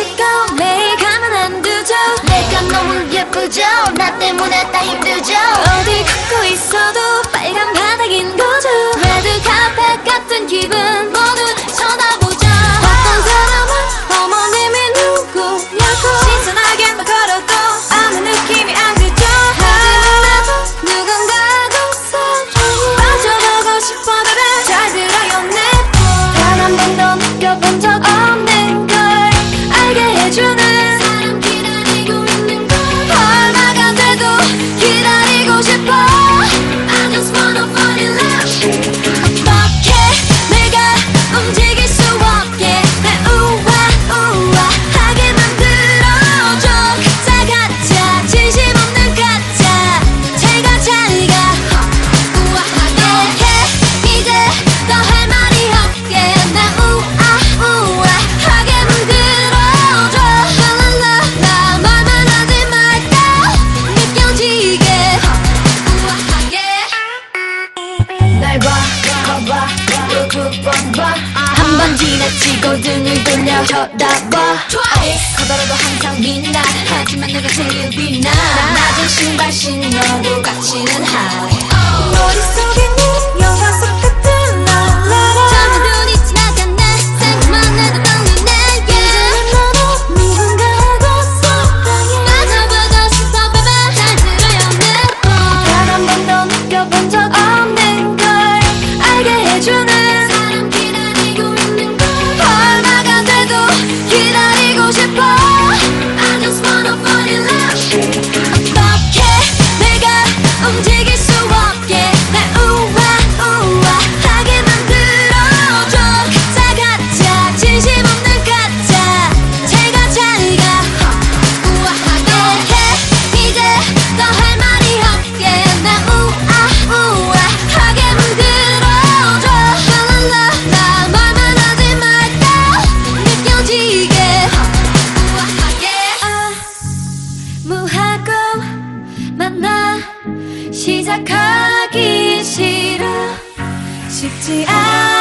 솔직고 매일 가면 안 두죠 내가 너무 예쁘죠? 나 때문에 다 힘들죠? 지나치고 등을 돌려 쳐다봐 Twice 커다라도 항상 빛나. 하지만 내가 제일 빛나. 낮은 신발 신어도 가치는 high 머릿속에 시작하기 싫어. 쉽지 않아.